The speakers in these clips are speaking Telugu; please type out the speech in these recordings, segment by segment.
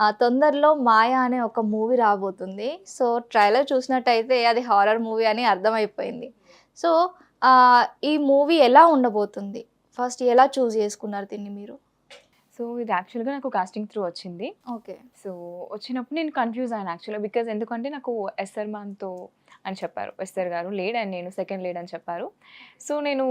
ఆ, తొందరలో మాయా అనే ఒక మూవీ రాబోతుంది. సో ట్రైలర్ చూసినట్టయితే అది హారర్ మూవీ అని అర్థమైపోయింది. సో ఈ మూవీ ఎలా ఉండబోతుంది? ఫస్ట్ ఎలా చూస్ చేసుకున్నారు దీన్ని మీరు? సో ఇది యాక్చువల్గా నాకు కాస్టింగ్ త్రూ వచ్చింది. ఓకే. సో వచ్చినప్పుడు నేను కన్ఫ్యూజ్ అయ్యాను యాక్చువల్గా బికాజ్ ఎందుకంటే నాకు ఎస్ఆర్ మాన్తో అని చెప్పారు. ఎస్ఆర్ గారు లీడ్ అండ్ నేను సెకండ్ లీడ్ అని చెప్పారు. సో నేను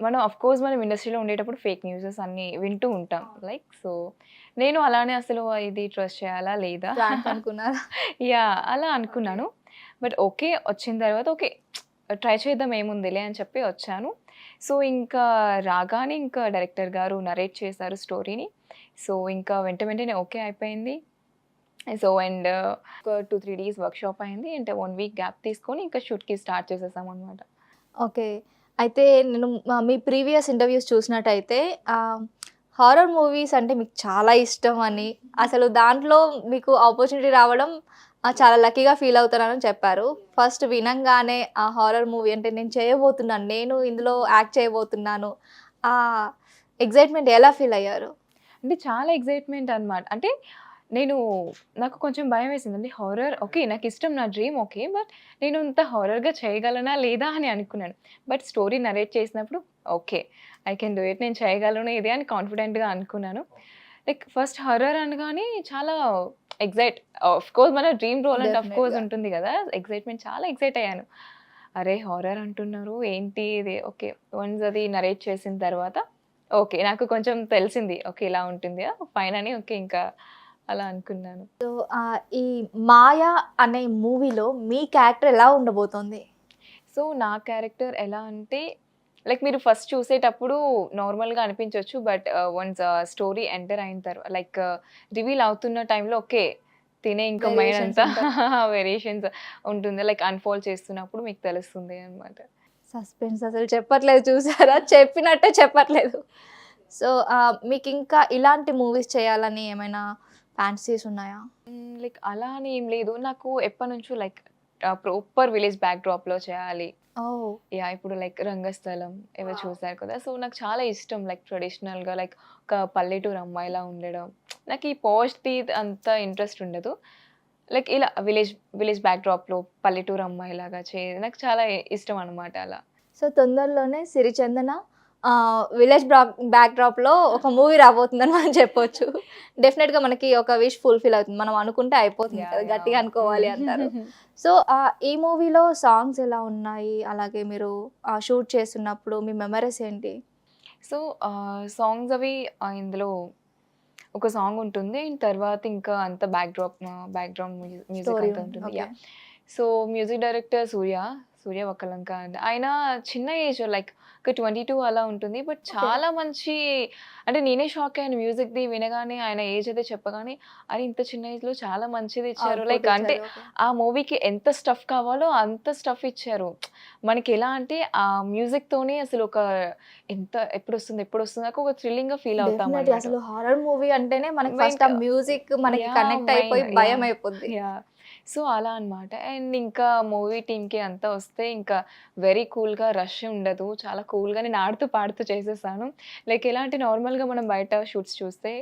మనం అఫ్ కోర్స్ మనం ఇండస్ట్రీలో ఉండేటప్పుడు ఫేక్ న్యూసెస్ అన్ని వింటూ ఉంటాం. లైక్ సో నేను అలానే అసలు ఇది ట్రస్ట్ చేయాలా లేదా? అనుకున్నారా? యా అలా అనుకున్నాను. బట్ ఓకే వచ్చిన తర్వాత ఓకే ట్రై చేద్దాం ఏముందిలే అని చెప్పి వచ్చాను. సో ఇంకా రాగానే ఇంకా డైరెక్టర్ గారు నరేట్ చేశారు స్టోరీని సో ఇంకా వెంట వెంటనే ఓకే అయిపోయింది. సో అండ్ ఒక టూ త్రీ డేస్ వర్క్షాప్ అయింది. అంటే వన్ వీక్ గ్యాప్ తీసుకొని ఇంకా షూట్కి స్టార్ట్ చేసేసాం అనమాట ఓకే అయితే నేను మీ ప్రీవియస్ ఇంటర్వ్యూస్ చూసినట్టయితే హారర్ మూవీస్ అంటే మీకు చాలా ఇష్టం అని. అసలు దాంట్లో మీకు ఆపర్చునిటీ రావడం చాలా లక్కీగా ఫీల్ అవుతున్నానని చెప్పారు. ఫస్ట్ వినంగానే ఆ హారర్ మూవీ అంటే నేను చేయబోతున్నాను నేను ఇందులో యాక్ట్ చేయబోతున్నాను. ఆ ఎగ్జైట్మెంట్ ఎలా ఫీల్ అయ్యారు? అంటే చాలా ఎగ్జైట్మెంట్ అనమాట అంటే నేను నాకు కొంచెం భయం వేసింది అంటే హారర్ ఓకే నాకు ఇష్టం నా డ్రీమ్ ఓకే బట్ నేను ఇంత హారర్గా చేయగలనా లేదా అని అనుకున్నాను. బట్ స్టోరీ నరేట్ చేసినప్పుడు okay I can do it నేను చేయగలను ఇది అని కాన్ఫిడెంట్గా అనుకున్నాను. లైక్ ఫస్ట్ హర్రర్ అనగానే చాలా ఎగ్జైట్ ఆఫ్ కోర్స్ మన డ్రీమ్ రోల్ అంటే ఆఫ్ కోర్స్. ఉంటుంది కదా ఎగ్జైట్మెంట్ చాలా ఎగ్జైట్ అయ్యాను. అరే హారర్ అంటున్నారు ఏంటి ఇది? ఓకే వన్స్ అది నరేట్ చేసిన తర్వాత ఓకే నాకు కొంచెం తెలిసింది ఓకే ఇలా ఉంటుంది ఫైన్ అని ఓకే ఇంకా అలా అనుకున్నాను. సో ఈ మాయా అనే మూవీలో మీ క్యారెక్టర్ ఎలా ఉండబోతోంది? సో నా క్యారెక్టర్ ఎలా అంటే లైక్ మీరు ఫస్ట్ చూసేటప్పుడు నార్మల్గా అనిపించవచ్చు బట్ వన్స్ స్టోరీ ఎంటర్ అయిన తర్వాత లైక్ రివీల్ అవుతున్న టైంలో ఓకే తినే ఇంకా మైండ్ అంతా వేరియేషన్స్ ఉంటుంది. లైక్ అన్ఫోల్డ్ చేస్తున్నప్పుడు మీకు తెలుస్తుంది అనమాట సస్పెన్స్ అసలు చెప్పట్లేదు చూసారా? చెప్పినట్టే చెప్పట్లేదు. సో మీకు ఇంకా ఇలాంటి మూవీస్ చేయాలని ఏమైనా ఫ్యాన్సీస్ ఉన్నాయా? లైక్ అలా అని ఏం లేదు. నాకు ఎప్పటి నుంచో లైక్ ప్రాపర్ విలేజ్ బ్యాక్ డ్రాప్లో చేయాలి. ఓ. యా ఇప్పుడు లైక్ రంగస్థలం ఏవో చూసారు కదా? సో నాకు చాలా ఇష్టం లైక్ ట్రెడిషనల్గా లైక్ ఒక పల్లెటూరు అమ్మాయిలా ఉండడం. నాకు ఈ పోస్ట్ది అంత ఇంట్రెస్ట్ ఉండదు. లైక్ ఇలా విలేజ్ విలేజ్ బ్యాక్ డ్రాప్లో పల్లెటూరు అమ్మాయిలాగా చే నాకు చాలా ఇష్టం అనమాట అలా. సో తొందరలోనే సిరిచందన విలేజ్ బ్యాక్ డ్రాప్లో ఒక మూవీ రాబోతుందని మనం చెప్పొచ్చు. డెఫినెట్గా మనకి ఒక విష్ ఫుల్ఫిల్ అవుతుంది. మనం అనుకుంటే అయిపోతుంది కదా. గట్టిగా అనుకోవాలి అంటారు. సో ఈ మూవీలో సాంగ్స్ ఎలా ఉన్నాయి? అలాగే మీరు షూట్ చేస్తున్నప్పుడు మీ మెమరీస్ ఏంటి? సో సాంగ్స్ అవి ఇందులో ఒక సాంగ్ ఉంటుంది. అండ్ తర్వాత ఇంకా అంత backdrop backdrop music ఉంటుంది. Yeah so music director Surya Surya Vakkalanka and ఆయన చిన్న ఏజ్ లైక్ ఒక ట్వంటీ టూ అలా ఉంటుంది. బట్ చాలా మంచి అంటే నేనే షాక్ అయ్యాను మ్యూజిక్ది వినగానే ఆయన ఏజ్ అయితే చెప్పగానే అది ఇంత చిన్న ఏజ్లో చాలా మంచిది ఇచ్చారు. లైక్ అంటే ఆ మూవీకి ఎంత స్టఫ్ కావాలో అంత స్టఫ్ ఇచ్చారు. మనకి ఎలా అంటే ఆ మ్యూజిక్ తోనే అసలు ఒక ఎంత ఎప్పుడు వస్తుంది ఎప్పుడు వస్తుంది ఒక థ్రిల్లింగ్గా ఫీల్ అవుతాం. అసలు హారర్ మూవీ అంటేనే మనకి ఫస్ట్ ఆ మ్యూజిక్ మనకి కనెక్ట్ అయిపోయి భయం. అయిపోద్ది సో అలా అన్నమాట. అండ్ ఇంకా మూవీ టీమ్కి అంతా వస్తే ఇంకా వెరీ కూల్గా రష్ ఉండదు. చాలా కూల్గా నేను ఆడుతూ పాడుతూ చేసేసాను. లైక్ ఎలా అంటే నార్మల్గా మనం బయట షూట్స్ చూస్తే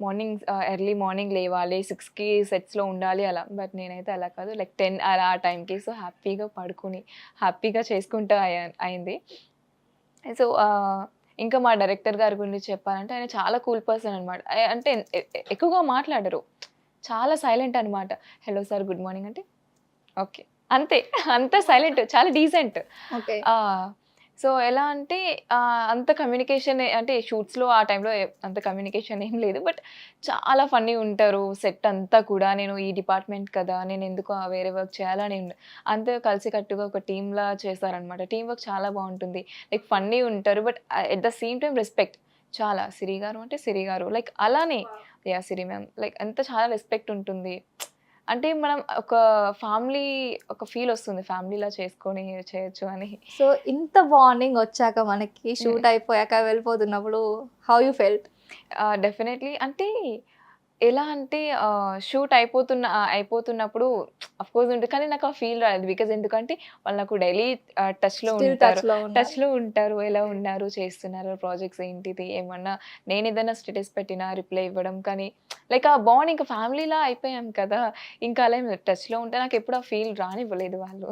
మార్నింగ్ ఎర్లీ మార్నింగ్ లేవాలి సిక్స్కి సెట్స్లో ఉండాలి అలా. బట్ నేనైతే అలా కాదు. లైక్ టెన్ అలా ఆ టైంకి సో హ్యాపీగా పడుకుని హ్యాపీగా చేసుకుంటూ అయ్యా అయింది. సో ఇంకా మా డైరెక్టర్ గారి గురించి చెప్పాలంటే ఆయన చాలా కూల్ పర్సన్ అనమాట అంటే ఎక్కువగా మాట్లాడరు. చాలా సైలెంట్ అనమాట హలో సార్ గుడ్ మార్నింగ్ అంటే ఓకే అంతే అంత సైలెంట్ చాలా డీసెంట్ సో ఎలా అంటే అంత కమ్యూనికేషన్ అంటే షూట్స్లో ఆ టైంలో అంత కమ్యూనికేషన్ ఏం లేదు బట్ చాలా ఫన్నీ ఉంటారు. సెట్ అంతా కూడా నేను ఈ డిపార్ట్మెంట్ కదా నేను ఎందుకు ఆ వేరే వర్క్ చేయాలని అంతే కలిసికట్టుగా ఒక టీంలా చేస్తారనమాట టీం వర్క్ చాలా బాగుంటుంది. లైక్ ఫన్నీ ఉంటారు but at the same time respect చాలా సిరి గారు అంటే సిరి గారు. లైక్ అలానే యా సిరి మ్యామ్. లైక్ అంత చాలా రెస్పెక్ట్ ఉంటుంది. అంటే మనం ఒక ఫ్యామిలీ ఒక ఫీల్ వస్తుంది. ఫ్యామిలీలా చేసుకొని చేయొచ్చు అని. సో ఇంత బాండింగ్ వచ్చాక మనకి షూట్ అయిపోయాక వెళ్ళిపోతున్నప్పుడు హౌ యూ ఫెల్ట్ డెఫినెట్లీ అంటే ఎలా అంటే షూట్ అయిపోతున్న అయిపోతున్నప్పుడు అఫ్ కోర్స్ ఉంటుంది. కానీ నాకు ఆ ఫీల్ రాలేదు బికాజ్ ఎందుకంటే వాళ్ళు నాకు డైలీ టచ్లో ఉంటారు. టచ్లో ఉన్నారు. టచ్లో ఉంటారు. ఎలా ఉన్నారు? చేస్తున్నారు? ప్రాజెక్ట్స్ ఏంటిది? ఏమన్నా నేను ఏదైనా స్టేటస్ పెట్టినా రిప్లై ఇవ్వడం కానీ లైక్ ఆ బాండ్ ఇంకా ఫ్యామిలీలా అయిపోయాం కదా. ఇంకా అలా టచ్లో ఉంటే నాకు ఎప్పుడు ఆ ఫీల్ రానివ్వలేదు వాళ్ళు.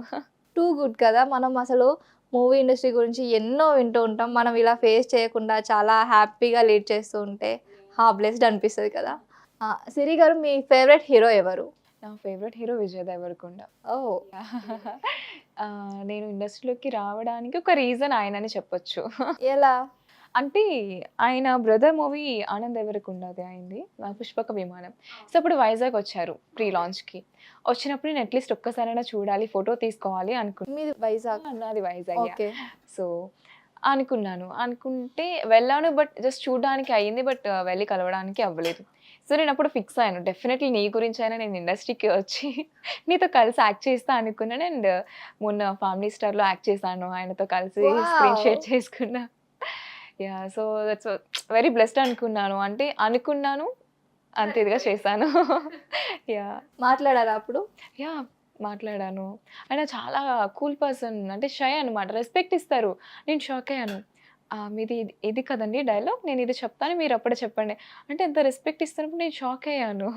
టూ గుడ్ కదా. మనం అసలు మూవీ ఇండస్ట్రీ గురించి ఎన్నో వింటూ ఉంటాం. మనం ఇలా ఫేస్ చేయకుండా చాలా హ్యాపీగా లీడ్ చేస్తూ ఉంటే హా బ్లెస్డ్ అనిపిస్తుంది కదా. సిరి గారు మీ ఫేవరెట్ హీరో ఎవరు? నా ఫేవరెట్ హీరో విజయ్ దేవరకొండ. ఓ. నేను ఇండస్ట్రీలోకి రావడానికి ఒక రీజన్ ఆయన అని చెప్పొచ్చు. ఎలా? అంటే ఆయన బ్రదర్ మూవీ ఆనంద్ ఎవరికుండది అయింది పుష్పక విమానం. సో అప్పుడు వైజాగ్ వచ్చారు ప్రీ లాంచ్కి వచ్చినప్పుడు నేను అట్లీస్ట్ ఒక్కసారైనా చూడాలి ఫోటో తీసుకోవాలి అనుకున్నాను వైజాగ్? నాది వైజాగ్ ఓకే. సో అనుకున్నాను. అనుకుంటే వెళ్ళాను బట్ జస్ట్ చూడడానికి అయ్యింది బట్ వెళ్ళి కలవడానికి అవ్వలేదు. సో నేను అప్పుడు ఫిక్స్ అయ్యాను. డెఫినెట్లీ నీ గురించి అయినా నేను ఇండస్ట్రీకి వచ్చి నీతో కలిసి యాక్ట్ చేస్తా అనుకున్నాను అండ్ మొన్న ఫ్యామిలీ స్టార్లో యాక్ట్ చేశాను. ఆయనతో కలిసి. స్క్రీన్ షేర్ చేసుకున్నా. Yeah so that's very blessed అనుకున్నాను. అంటే అనుకున్నాను అంత ఇదిగా చేశాను. యా మాట్లాడారా అప్పుడు? యా మాట్లాడాను. ఆయన చాలా కూల్ పర్సన్ అంటే షై అనమాట రెస్పెక్ట్ ఇస్తారు. నేను షాక్ అయ్యాను. "ఆ, మీది ఇది కదండి డైలాగ్ నేను ఇది చెప్తాను మీరు అప్పుడే చెప్పండి. అంటే ఎంత రెస్పెక్ట్ ఇస్తున్నప్పుడు నేను షాక్ అయ్యాను.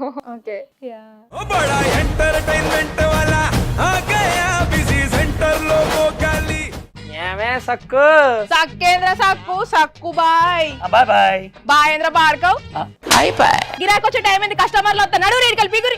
ఏమే సక్కు? సక్కేంద్ర సక్కు సక్కు బాయ్. బాయ్ బాయ్ బాయ్. బాయేంద్ర భార్గవ్ బాయ్ బాయ్. గిరాకొచ్చే టైం ఏంది? కస్టమర్లు వస్తా నడు రేడికల్ పిగురి